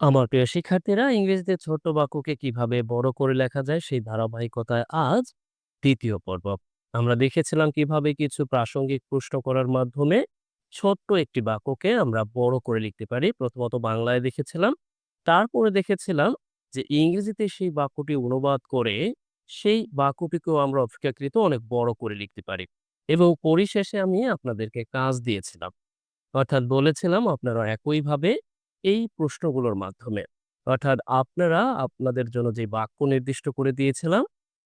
আমার প্রিয় শিক্ষার্থীরা, ইংরেজিতে ছোট বাক্যকে কীভাবে বড় করে লেখা যায় সেই ধারাবাহিকতায় আজ দ্বিতীয় পর্ব। আমরা দেখেছিলাম কীভাবে কিছু প্রাসঙ্গিক প্রশ্ন করার মাধ্যমে ছোট্ট একটি বাক্যকে আমরা বড় করে লিখতে পারি। প্রথমত বাংলায় দেখেছিলাম, তারপরে দেখেছিলাম যে ইংরেজিতে সেই বাক্যটি অনুবাদ করে সেই বাক্যটিকেও আমরা অপেক্ষাকৃত অনেক বড় করে লিখতে পারি এবং পরিশেষে আমি আপনাদেরকে কাজ দিয়েছিলাম। অর্থাৎ বলেছিলাম আপনারা একইভাবে এই প্রশ্নগুলোর মাধ্যমে অর্থাৎ আপনারা আপনাদের জন্য যে বাক্য নির্দিষ্ট করে দিয়েছিলাম,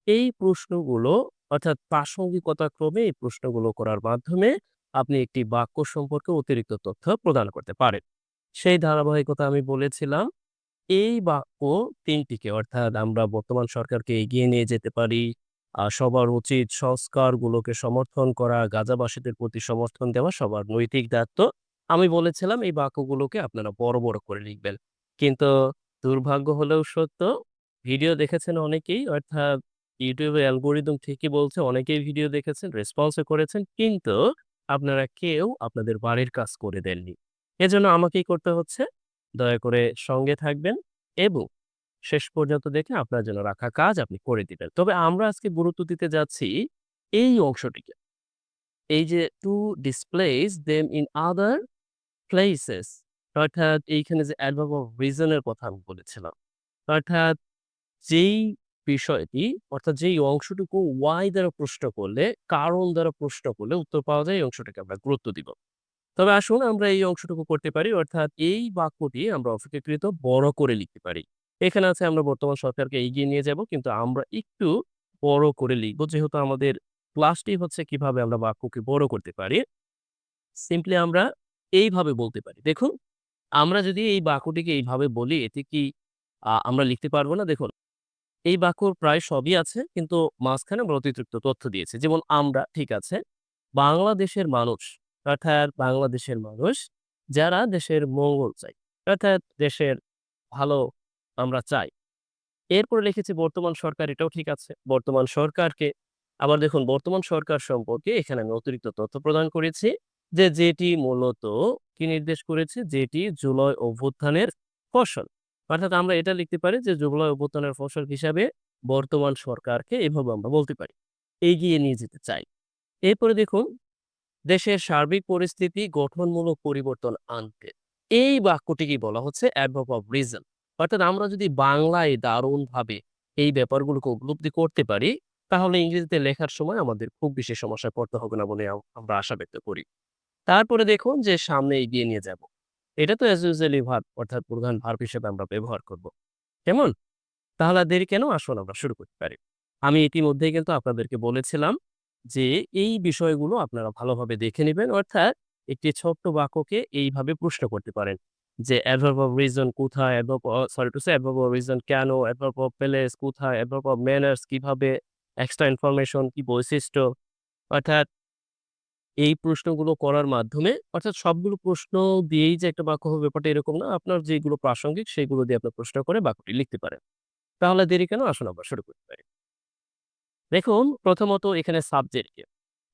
এই প্রশ্নগুলো অর্থাৎ প্রাসঙ্গিকতা ক্রমে এই প্রশ্নগুলো করার মাধ্যমে আপনি একটি বাক্য সম্পর্কে অতিরিক্ত তথ্য প্রদান করতে পারেন। সেই ধারাবাহিকতা আমি বলেছিলাম, এই বাক্য তিনটিকে অর্থাৎ আমরা বর্তমান সরকারকে এগিয়ে নিয়ে যেতে পারি, সবার উচিত সংস্কারগুলোকে সমর্থন করা, গাজাবাসীদের প্রতি সমর্থন দেওয়া সবার নৈতিক দায়িত্ব। আমি বলেছিলাম এই বাক্যগুলোকে আপনারা বড়, বড় করে লিখবেন। কিন্তু দুর্ভাগ্য হলেও সত্য, ভিডিও দেখেছেন অনেকেই অর্থাৎ YouTube অ্যালগোরিদম ঠিকই বলছে অনেকেই ভিডিও দেখেছেন, রেসপন্সও করেছেন। কিন্তু আপনারা কেউ আপনাদের বাড়ির কাজ করে দেননি। এজন্য আমাকেই করতে হচ্ছে। দয়া করে সঙ্গে থাকবেন এবং শেষ পর্যন্ত দেখে আপনার জন্য রাখা কাজ আপনি করে দিবেন। তবে আমরা আজকে গুরুত্ব দিতে যাচ্ছি এই অংশটিকে। এই যে to displace them in other places অর্থাৎ এইখানে যে অ্যাডভার্ব অফ রিজন এর কথা আমি বলেছিলাম। অর্থাৎ যেই বিষয়টি অর্থাৎ যেই অংশটুকু ওয়াই দ্বারা প্রশ্ন করলে, কারণ দ্বারা প্রশ্ন করলে উত্তর পাওয়া যায় এই অংশটাকে আমরা গুরুত্ব দিব। তবে আসুন আমরা এই অংশটুকু করতে পারি অর্থাৎ এই বাক্যটি আমরা অপেক্ষাকৃত বড় করে লিখতে পারি। এখানে আছে আমরা বর্তমান সরকারকে এগিয়ে নিয়ে যাব কিন্তু আমরা একটু বড় করে লিখব যেহেতু আমাদের ক্লাসটি হচ্ছে কীভাবে আমরা বাক্যকে বড় করতে পারি। সিম্পলি আমরা এইভাবে বলতে পারি। দেখুন, আমরা যদি এই বাক্যটিকে এইভাবে বলি এতে কি আমরা লিখতে পারব না? দেখুন, এই বাক্যর প্রায় সবই আছে কিন্তু মাঝখানে আমরা অতিরিক্ত তথ্য দিয়েছি। যেমন আমরা ঠিক আছে। বাংলাদেশের মানুষ অর্থাৎ বাংলাদেশের মানুষ যারা দেশের মঙ্গল চাই অর্থাৎ দেশের ভালো আমরা চাই। এরপরে লিখেছি বর্তমান সরকার এটাও ঠিক আছে। বর্তমান সরকারকে আবার দেখুন বর্তমান সরকার সম্পর্কে এখানে আমি অতিরিক্ত তথ্য প্রদান করেছি যে যেটি মূলত কি নির্দেশ করেছে? যেটি জুলাই অভ্যুত্থানের ফসল। অর্থাৎ আমরা এটা লিখতে পারি যে জুলাই অভ্যুত্থানের ফসল হিসাবে বর্তমান সরকারকে এভাবে আমরা বলতে পারি। এগিয়ে নিয়ে যেতে চাই। এরপরে দেখুন, দেশের সার্বিক পরিস্থিতি গঠনমূলক পরিবর্তন আনতে। এই বাক্যটিকেই বলা হচ্ছে অ্যাডভার্ব অফ রিজন। অর্থাৎ আমরা যদি বাংলায় দারুণভাবে এই ব্যাপারগুলোকে উপলব্ধি করতে পারি, তাহলে ইংরেজিতে লেখার সময় আমাদের খুব বেশি সমস্যায় পড়তে হবে না বলে আমরা আশা ব্যক্ত করি। তারপরে দেখুন যে, সামনে এগিয়ে নিয়ে যাব। এটা তো অ্যাজ ইউজুয়ালি ভার্ব অর্থাৎ প্রধান ভার্ব হিসেবে আমরা ব্যবহার করব। কেমন? তাহলে দেরি কেন? আসুন আমরা শুরু করতে পারি। আমি ইতিমধ্যেই কিন্তু আপনাদেরকে বলেছিলাম যে, এই বিষয়গুলো আপনারা ভালোভাবে দেখে নিবেন। অর্থাৎ একটি ছোট্ট বাক্যকে এইভাবে প্রশ্ন করতে পারেন। যে অ্যাডভার্ব অফ রিজন কোথায়? Adverb sorry to say adverb of reason কেন? অ্যাডভার্ব অফ প্লেস কোথায়? অ্যাডভার্ব অফ ম্যানার্স কীভাবে? এক্সট্রা ইনফরমেশন কি বৈশিষ্ট্য? অর্থাৎ এই প্রশ্নগুলো করার মাধ্যমে অর্থাৎ সবগুলো প্রশ্ন দিয়েই যে একটা বাক্য হবে ব্যাপারটা এরকম না। আপনার যেগুলো প্রাসঙ্গিক সেগুলো দিয়ে আপনি প্রশ্ন করে বাক্যটি লিখতে পারেন। তাহলে দেরি কেন? আসুন আমরা শুরু করতে পারি। দেখুন, প্রথমত এখানে সাবজেক্ট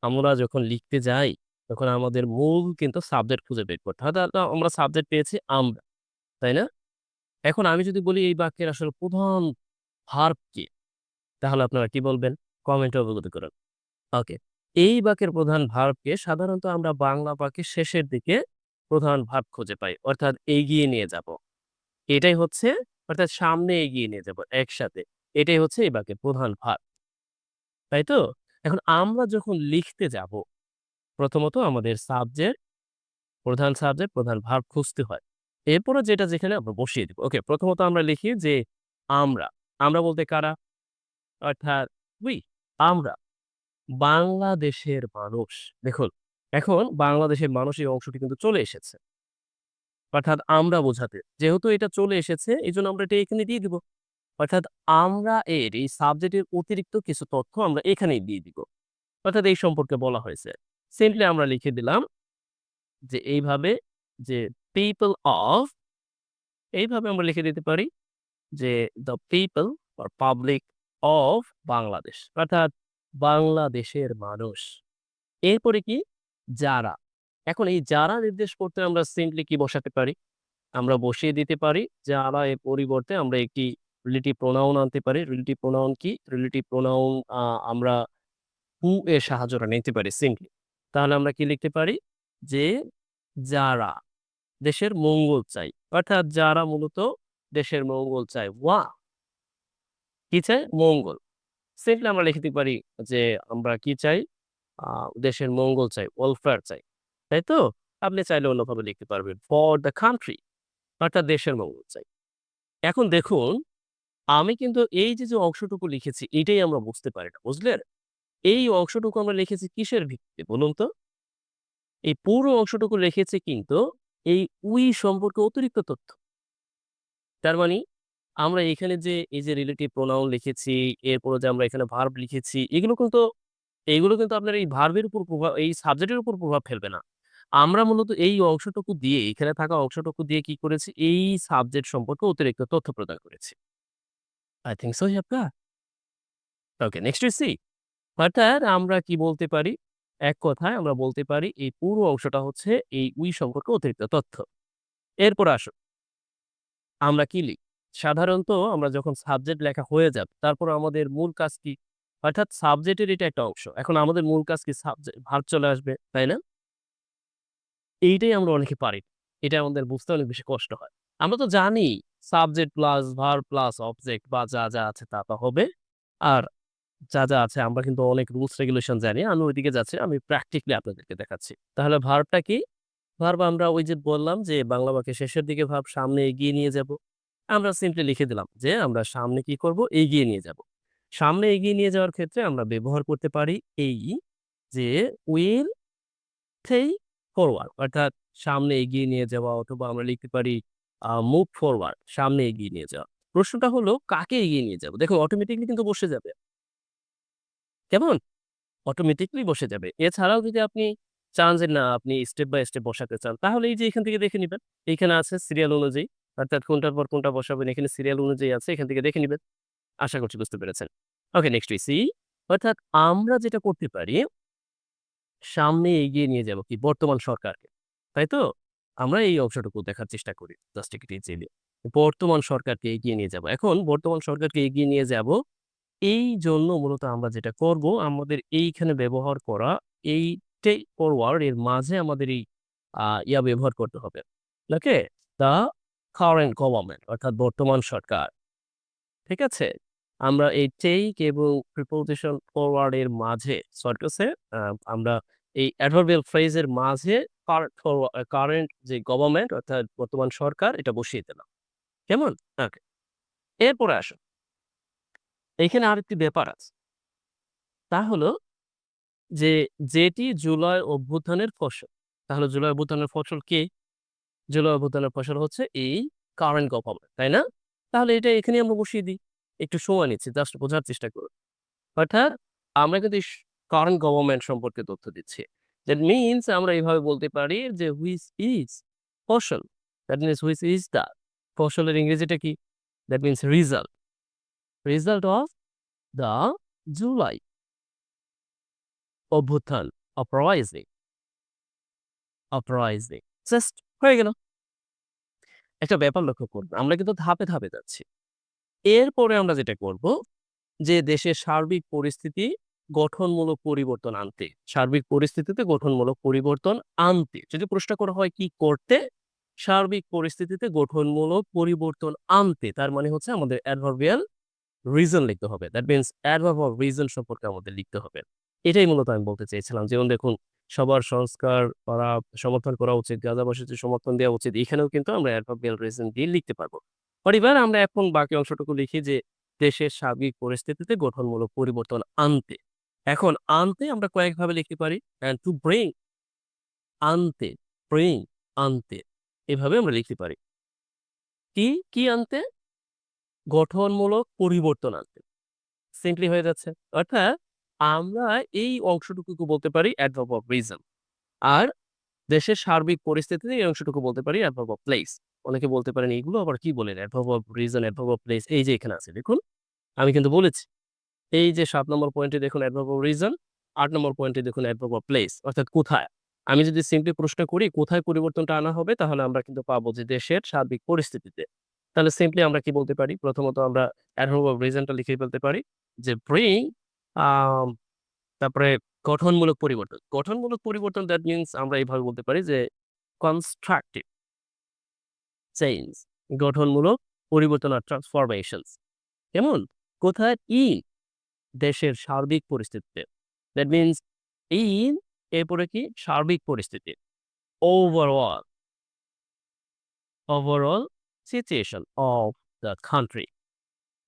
আমরা যখন লিখতে যাই, তখন আমাদের মূল কিন্তু সাবজেক্ট খুঁজে বের করতে হয়। আমরা সাবজেক্ট পেয়েছি আমরা। তাই না? এখন আমি যদি বলি এই বাক্যের আসলে প্রধান ভার্ব কি? তাহলে আপনারা কি বলবেন? কমেন্টে অবগত করুন। ওকে। এই বাক্যের প্রধান ভার্বকে সাধারণত আমরা বাংলা বাক্যের শেষের দিকে প্রধান ভার্ব খুঁজে পাই। অর্থাৎ এগিয়ে নিয়ে যাব। এটাই হচ্ছে অর্থাৎ সামনে এগিয়ে নিয়ে যাব একসাথে। এটাই হচ্ছে এই বাক্যের প্রধান ভার্ব। তাই তো? এখন আমরা যখন লিখতে যাব, প্রথমত আমাদের সাবজেক্ট, প্রধান সাবজেক্ট, প্রধান ভার্ব খুঁজতে হয়। এরপরে যেটা যেখানে আমরা বসিয়ে দিব। ওকে, প্রথমত আমরা লিখি যে আমরা। আমরা বলতে কারা? অর্থাৎ we আমরা। বাংলাদেশের মানুষ। দেখুন, এখন বাংলাদেশের মানুষ এই অংশটি কিন্তু চলে এসেছে। অর্থাৎ আমরা বোঝাতে। যেহেতু এটা চলে এসেছে এজন্য আমরা এটা এখানে দিয়ে দিব। অর্থাৎ আমরা এর এই সাবজেক্টের অতিরিক্ত কিছু তথ্য আমরা এখানেই দিয়ে দিব। অর্থাৎ এই সম্পর্কে বলা হয়েছে। সিম্পলি আমরা লিখে দিলাম যে এইভাবে যে পিপল অফ এইভাবে আমরা লিখে দিতে পারি যে the people public of Bangladesh. অর্থাৎ বাংলাদেশের মানুষ। এরপরে কি? যারা। এখন এই যারা নির্দেশ করতে আমরা সিম্পলি কি বসাতে পারি? আমরা বসিয়ে দিতে পারি। যারা এর পরিবর্তে আমরা একটি রিলেটিভ প্রোনাউন আনতে পারি। রিলেটিভ প্রোনাউন কি? রিলেটিভ প্রোনাউন আমরা হু এর সাহায্যটা নিতে পারি সিম্পলি তাহলে আমরা কি লিখতে পারি? যে যারা দেশের মঙ্গল চাই। অর্থাৎ যারা মূলত দেশের মঙ্গল চায়। ওয়া। কি চাই মঙ্গল। সিম্পলি আমরা লিখতে পারি যে, আমরা কি চাই? দেশের মঙ্গল চাই ওয়েলফেয়ার চাই, তাই তো? আপনি চাইলে অন্যভাবে লিখতে পারবেন ফর দ্য কান্ট্রি অর্থাৎ দেশের মঙ্গল চাই। এখন দেখুন, আমি কিন্তু এই যে যে অংশটুকু লিখেছি, এটাই আমরা বুঝতে পারি না, বুঝলেন? এই অংশটুকু আমরা লিখেছি কিসের ভিত্তিতে, বলুন তো? এই পুরো অংশটুকু লিখেছে কিন্তু এই উই সম্পর্কে অতিরিক্ত তথ্য। তার মানে আমরা এখানে যে, এই যে রিলেটিভ প্রোনাউন লিখেছি, এরপরে যে আমরা এখানে ভার্ব লিখেছি, এগুলো কিন্তু এগুলো কিন্তু আপনার এই ভার্বের উপর প্রভাব, এই সাবজেক্টের উপর প্রভাব ফেলবে না। আমরা মূলত এই অংশটুকু দিয়ে, এখানে থাকা অংশটুকু দিয়ে কি করেছি? এই সাবজেক্ট সম্পর্কে অতিরিক্ত তথ্য প্রদান করেছি। I think so okay next you see অর্থাৎ আমরা কি বলতে পারি? এক কথায় আমরা বলতে পারি, এই পুরো অংশটা হচ্ছে এই উই সম্পর্কে অতিরিক্ত তথ্য। এরপর আসো আমরা কি লিখ? সাধারণত আমরা যখন সাবজেক্ট লেখা হয়ে যাবে, তারপর আমাদের মূল কাজ কি? অর্থাৎ সাবজেক্টের এটা একটা অংশ। এখন আমাদের মূল কাজ কি? সাবজেক্ট ভার্ব চলে আসবে, তাই না? এইটাই আমরা অনেকে পারি এটা আমাদের বুঝতে অনেক বেশি কষ্ট হয়। আমরা তো জানি subject plus verb plus object বা যা যা আছে তা তা হবে। আর যা যা আছে আমরা কিন্তু অনেক রুলস, রেগুলেশন জানি। আমি ওইদিকে যাচ্ছি, আমি প্র্যাকটিক্যালি আপনাদেরকে দেখাচ্ছি। তাহলে ভার্বটা কি? ভার্ব আমরা ওই যে বললাম যে বাংলা বাক্যে শেষের দিকে ভাব সামনে এগিয়ে নিয়ে যাব। আমরা সিম্পলি লিখে দিলাম যে, আমরা সামনে কি করব? এগিয়ে নিয়ে যাব। সামনে এগিয়ে নিয়ে যাওয়ার ক্ষেত্রে আমরা ব্যবহার করতে পারি এই যে উইল থেই ফরওয়ার্ড অর্থাৎ সামনে এগিয়ে নিয়ে যাওয়া অথবা আমরা লিখতে পারি মুভ ফরওয়ার্ড সামনে এগিয়ে নিয়ে যাওয়া। প্রশ্নটা হলো, কাকে এগিয়ে নিয়ে যাব? দেখো অটোমেটিকলি কিন্তু বসে যাবে। কেমন? অটোমেটিকলি বসে যাবে। এছাড়াও যদি আপনি চান যে, না, আপনি স্টেপ বাই স্টেপ বসাতে চান, তাহলে এই যে, এখান থেকে দেখে নেবেন। এইখানে আছে সিরিয়াল অনুযায়ী অর্থাৎ কোনটার পর কোনটা বসাবেন, এখানে সিরিয়াল অনুযায়ী আছে, এখান থেকে দেখে নেবেন। আশা করছি বুঝতে পেরেছেন। ওকে নেক্সট সি অর্থাৎ আমরা যেটা করতে পারি, সামনে এগিয়ে নিয়ে যাব কি? বর্তমান সরকারকে। তাই তো? আমরা এই অংশটুকু দেখার চেষ্টা করি। জাস্ট একটু বর্তমান সরকারকে এগিয়ে নিয়ে যাব। এখন বর্তমান সরকারকে এগিয়ে নিয়ে যাব, এই জন্য মূলত আমরা যেটা করব, আমাদের এইখানে ব্যবহার করা এই টেক ফরওয়ার্ড এর মাঝে আমাদের এই ইয়া ব্যবহার করতে হবে। ওকে দ্য কারেন্ট গভর্নমেন্ট অর্থাৎ বর্তমান সরকার। ঠিক আছে? আমরা এই টেক এবং প্রিপোজিশন ফরওয়ার্ড এর মাঝে সরকার আমরা এই অ্যাডভার্বিয়াল ফ্রেজের মাঝে কারেন্ট যে গভর্নমেন্ট অর্থাৎ বর্তমান সরকার, এটা বসিয়ে দিলাম। কেমন? ওকে এরপরে আসো এখানে আরেকটি ব্যাপার আছে। তা হলো যে, যেটি জুলাই অভ্যুত্থানের ফসল, তাহলে জুলাই অভ্যুত্থানের ফসল কে? জুলাই অভ্যুত্থানের ফসল হচ্ছে এই কারেন্ট গভর্নমেন্ট তাই না? তাহলে এটা এখানে আমরা বসিয়ে দিই। একটু সময় নিচ্ছি জাস্ট বোঝার চেষ্টা করুন। অর্থাৎ আমরা কিন্তু কারেন্ট গভর্নমেন্ট সম্পর্কে তথ্য দিচ্ছি। দ্যাট মিনস আমরা এইভাবে বলতে পারি যে হুইচ ইজ ফসল that means which is the ফসলের ইংরেজিটা কি? That means result result of the July অভ্যুত্থান অপরাইজিং অপরাইজিং জাস্ট হয়ে গেল। একটা ব্যাপার লক্ষ্য করব আমরা কিন্তু ধাপে ধাপে যাচ্ছি। এরপরে আমরা যেটা করব, যে দেশের সার্বিক পরিস্থিতি গঠনমূলক পরিবর্তন আনতে, সার্বিক পরিস্থিতিতে গঠনমূলক পরিবর্তন আনতে, যদি প্রশ্ন করা হয় কি করতে, সার্বিক পরিস্থিতিতে গঠনমূলক পরিবর্তন আনতে, তার মানে হচ্ছে আমাদের অ্যাডভার্বিয়াল রিজন লিখতে হবে। That means adverb of reason সম্পর্কে আমাদের লিখতে হবে। এটাই মূলত আমি বলতে চেয়েছিলাম। যেমন দেখুন সবার সংস্কার করা, সমর্থন করা উচিত গাজাবাসীকে সমর্থন দেওয়া উচিত, এখানেও কিন্তু আমরা অ্যাডভার্বিয়াল রিজন দিয়ে লিখতে পারব। পরিবার, আমরা এখন বাকি অংশটুকু লিখি যে, দেশের সার্বিক পরিস্থিতিতে গঠনমূলক পরিবর্তন আনতে। এখন আনতে আমরা কয়েকভাবে লিখতে পারি টু ব্রিং আনতে ব্রিং আনতে, এভাবে আমরা লিখতে পারি। কি কি আনতে? গঠনমূলক পরিবর্তন আনতে। সিম্পলি হয়ে যাচ্ছে। অর্থাৎ আমরা এই অংশটুকুকে বলতে পারি অ্যাডভার্ব অফ রিজন আর দেশের সার্বিক পরিস্থিতিতে এই অংশটুকু বলতে পারি অ্যাডভার্ব অফ প্লেস অনেকে বলতে পারেন এগুলো আবার কি বলেন? Adverb of reason adverb of place এই যে এখানে আছে, দেখুন, আমি কিন্তু বলেছি। এই যে সাত নম্বর পয়েন্টে দেখুন অ্যাডভার্ব অফ রিজন আট নম্বর পয়েন্টে দেখুন অ্যাডভার্ব অফ প্লেস অর্থাৎ কোথায়? আমি যদি সিম্পলি প্রশ্ন করি, কোথায় পরিবর্তনটা আনা হবে? তাহলে আমরা কিন্তু পাবো যে দেশের সার্বিক পরিস্থিতিতে। তাহলে সিম্পলি আমরা কি বলতে পারি? প্রথমত আমরা অ্যাডভার্ব অফ রিজনটা লিখে ফেলতে পারি যে ব্রিং তারপরে গঠনমূলক পরিবর্তন। গঠনমূলক পরিবর্তন দ্যাট মিনস আমরা এভাবে বলতে পারি যে কনস্ট্রাকটিভ চেঞ্জ গঠনমূলক পরিবর্তন আর ট্রান্সফরমেশনস। কেমন? কোথায়? ইন দেশের সার্বিক পরিস্থিতিতে। দ্যাট মিনস ইন এরপরে কি? সার্বিক পরিস্থিতি। Overall overall situation of the country.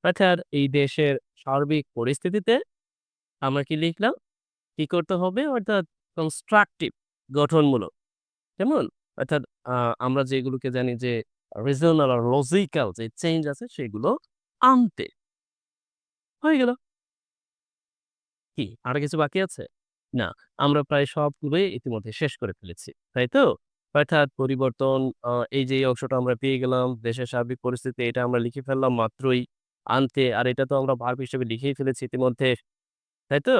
অর্থাৎ এই দেশের সার্বিক পরিস্থিতিতে আমরা কি লিখলাম? কি করতে হবে? অর্থাৎ কনস্ট্রাকটিভ গঠনমূলক। কেমন? অর্থাৎ আমরা যেগুলোকে জানি যে রিজনাল আর লজিক্যাল যে চেঞ্জ আছে সেগুলো আনতে। হয়ে গেল। কি? আরও কিছু বাকি আছে? না, আমরা প্রায় সবগুলোই ইতিমধ্যে শেষ করে ফেলেছি। তাই তো? অর্থাৎ পরিবর্তন এই যে অংশটা আমরা পেয়ে গেলাম, দেশের স্বাভাবিক পরিস্থিতি এটা আমরা লিখে ফেললাম মাত্রই। আনতে আর এটা তো আমরা ভার্ব হিসেবে লিখেই ফেলেছি ইতিমধ্যে। তাই তো?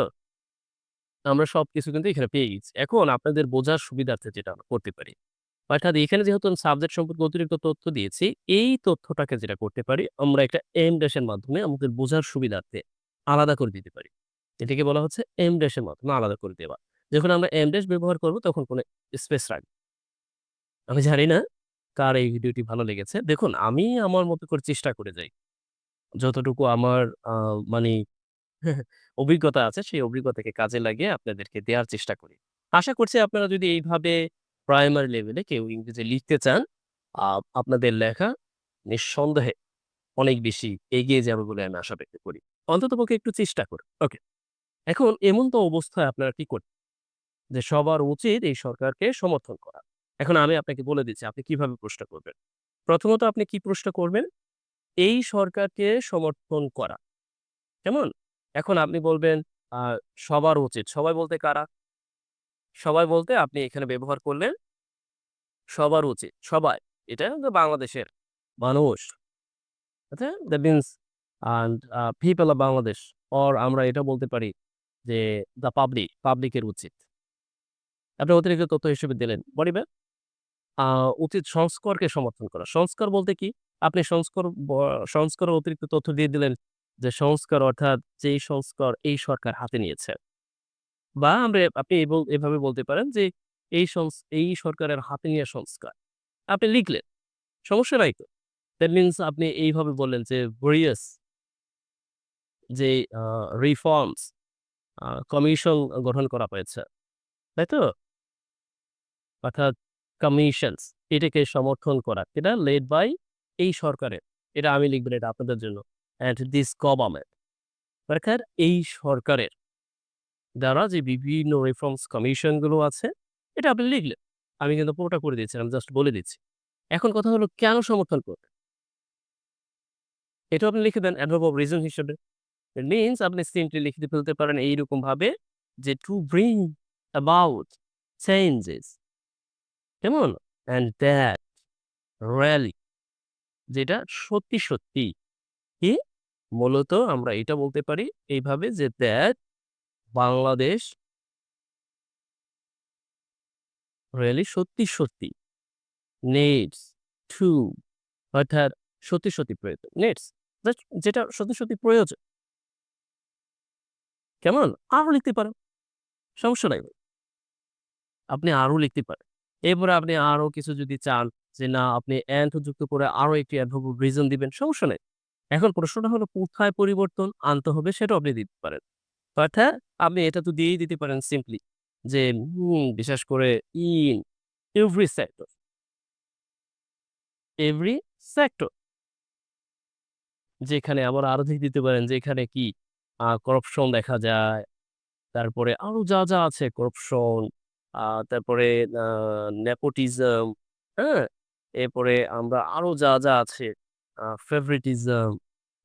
আমরা সবকিছু কিন্তু এখানে পেয়ে গেছি। এখন আপনাদের বোঝার সুবিধার্থে যেটা আমরা করতে পারি। অর্থাৎ এখানে যেহেতু আমি সাবজেক্ট সম্পর্কে অতিরিক্ত তথ্য দিয়েছি, এই তথ্যটাকে যেটা করতে পারি আমরা একটা এম ড্যাশ এর মাধ্যমে আমাদের বোঝার সুবিধার্থে আলাদা করে দিতে পারি। এটাকে বলা হচ্ছে এম ড্যাশ এর মাধ্যমে আলাদা করে দেওয়া। যখন আমরা এম ড্যাশ ব্যবহার করব তখন কোনো স্পেস রাখব আমি জানি না কার এই ভিডিওটি ভালো লেগেছে। দেখুন আমি আমার মতো করে চেষ্টা করে যাই। যতটুকু আমার মানি অভিজ্ঞতা আছে সেই অভিজ্ঞতাকে কাজে লাগিয়ে আপনাদেরকে দেয়ার চেষ্টা করি। আশা করছি আপনারা যদি এইভাবে প্রাইমারি লেভেলে কেউ ইংরেজি লিখতে চান, আপনাদের লেখা নিঃসন্দেহে অনেক বেশি এগিয়ে যাবে বলে আমি আশা ব্যক্ত করি। অন্ততপক্ষে একটু চেষ্টা করুন। ওকে। এখন এমন তো অবস্থায় আপনারা কি করবেন? যে সবার উচিত এই সরকারকে সমর্থন করা। এখন আমি আপনাকে বলে দিচ্ছি আপনি কীভাবে প্রশ্ন করবেন। প্রথমত আপনি কি প্রশ্ন করবেন? এই সরকারকে সমর্থন করা। কেমন? এখন আপনি বলবেন সবার উচিত। সবাই বলতে কারা? সবাই বলতে আপনি এখানে ব্যবহার করলেন সবার উচিত। সবাই। এটা বাংলাদেশের মানুষ। That means people of Bangladesh or আমরা এটা বলতে পারি যে দ্যা পাবলিক, পাবলিকের উচিত। আপনি অতিরিক্ত তথ্য হিসেবে দিলেন। বডিবে আ উচিত সংস্কারকে সমর্থন করা। সংস্কার বলতে কি? আপনি সংস্কার ব সংস্কারের অতিরিক্ত তথ্য দিয়ে দিলেন যে সংস্কার অর্থাৎ যেই সংস্কার এই সরকার হাতে নিয়েছে। বা আমরা আপনি এভাবে বলতে পারেন যে এই এই সরকারের হাতে নেওয়া সংস্কার। আপনি লিখলেন। সমস্যা নাই তো। দ্যাট মিনস আপনি এইভাবে বললেন যে ভেরিয়াস যে রিফর্মস কমিশন গঠন করা হয়েছে। তাই তো? অর্থাৎ কমিশনস এটাকে সমর্থন করা। এটা লেড বাই এই সরকারের। এটা আমি লিখবেন এটা আপনাদের জন্য। অ্যান্ড দিস গভর্নমেন্ট অর্থাৎ এই সরকারের দ্বারা যে বিভিন্ন রিফর্মস কমিশনগুলো আছে এটা আপনি লিখলেন। আমি কিন্তু পুরোটা করে দিয়েছি। আমি জাস্ট বলে দিচ্ছি। এখন কথা হলো কেন সমর্থন করবেন? এটাও আপনি লিখে দেন অ্যাডভার্ব অফ রিজন হিসেবে। মিনস আপনি সিম্পলি লিখে ফেলতে পারেন এইরকম ভাবে যে টু ব্রিং অ্যাবাউট চেঞ্জেস কেমন? অ্যান্ড দ্যাট রিয়ালি যেটা সত্যি, সত্যি? মূলত আমরা এটা বলতে পারি এইভাবে যে দ্যাট বাংলাদেশ রিয়ালি সত্যি, সত্যি নিডস টু অর্থাৎ সত্যি, সত্যি প্রয়োজন। জাস্ট যেটা সত্যি, সত্যি প্রয়োজন। কেমন? আরও লিখতে পারেন। সমস্যা নাই। আপনি আরও লিখতে পারেন। এরপরে আপনি আরও কিছু যদি চান যে না আপনি অ্যান্ড যুক্ত করে আরও একটি অ্যাডভার্ব অফ রিজন দিবেন, সমস্যা নেই। এখন প্রশ্নটা হলো কোথায় পরিবর্তন আনতে হবে সেটাও আপনি দিতে পারেন। অর্থাৎ আপনি এটা তো দিয়েই দিতে পারেন সিম্পলি যে বিশেষ করে in every sector. Every sector. যেখানে আবার আরও দিতে পারেন যে এখানে কি করাপশন দেখা যায়। তারপরে আরও যা, যা আছে করপশন তারপরে নেপোটিজম, হ্যাঁ? এরপরে আমরা আরও যা, যা আছে ফেভারিটিজম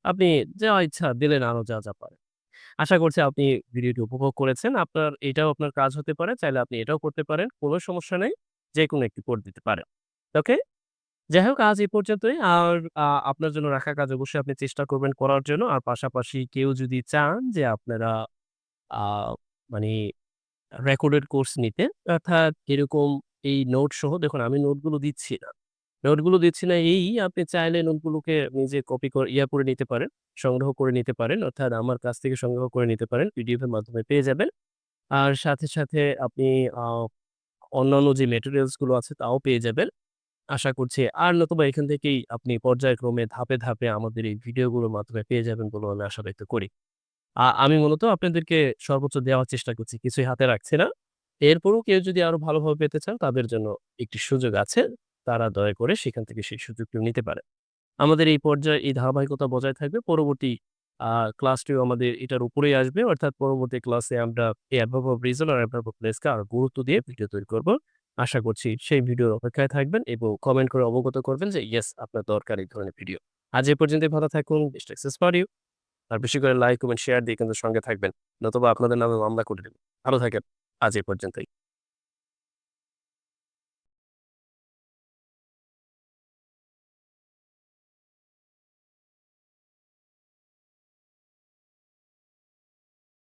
আপনি যা ইচ্ছা দিলেন আরও যা, যা পারেন। আশা করছি আপনি ভিডিওটি উপভোগ করেছেন। আপনার এটাও আপনার কাজ হতে পারে। চাইলে আপনি এটাও করতে পারেন। কোনো সমস্যা নেই। যেকোনো একটি করে দিতে পারেন। ওকে? যাই হোক আজ এই পর্যন্তই। আর আপনার জন্য রাখা কাজ অবশ্যই আপনি চেষ্টা করবেন করার জন্য। আর পাশাপাশি কেউ যদি চান যে আপনারা মানি রেকর্ডেড কোর্স নিতে। অর্থাৎ এরকম এই নোট সহ দেখুন আমি নোটগুলো দিচ্ছি না। নোটগুলো দিচ্ছি না এই আপনি চাইলে নোটগুলোকে নিজে কপি করে ইয়া করে নিতে পারেন, সংগ্রহ করে নিতে পারেন। অর্থাৎ আমার কাছ থেকে সংগ্রহ করে নিতে পারেন। পিডিএফ এর মাধ্যমে পেয়ে যাবেন। আর সাথে, সাথে আপনি অন্যান্য যে ম্যাটেরিয়ালসগুলো আছে তাও পেয়ে যাবেন। আশা করছি আর নতুবা এখান থেকেই আপনি পর্যায়ক্রমে ধাপে, ধাপে আমাদের এই ভিডিওগুলোর মাধ্যমে পেয়ে যাবেন বলে আমি আশা ব্যক্ত করি। আমি মূলত আপনাদেরকে সর্বোচ্চ দেওয়ার চেষ্টা করছি। কিছুই হাতে রাখছি না। এরপরও কেউ যদি আরও ভালোভাবে পেতে চান তাদের জন্য একটি সুযোগ আছে। তারা দয়া করে সেখান থেকে সেই সুযোগটিও নিতে পারেন। আমাদের এই পর্যায়ে এই ধারাবাহিকতা বজায় থাকবে। পরবর্তী ক্লাসটিও আমাদের এটার উপরেই আসবে। অর্থাৎ পরবর্তী ক্লাসে আমরা এই অ্যাডভার্ব অফ রিজন আর অ্যাডভার্ব অফ প্লেসকে আরও গুরুত্ব দিয়ে ভিডিও তৈরি করব। আশা করছি সেই ভিডিওর অপেক্ষায় থাকবেন এবং কমেন্ট করে অবগত করবেন যে ইয়েস আপনার দরকার এই ধরনের ভিডিও। আজ এ পর্যন্ত ভালো থাকুন। Best success for you. আর বেশি করে লাইক, কমেন্ট, শেয়ার দিয়ে কিন্তু সঙ্গে থাকবেন। নতুবা আপনাদের নামে মামলা করে দেব। ভালো থাকেন। আজ এ পর্যন্তই।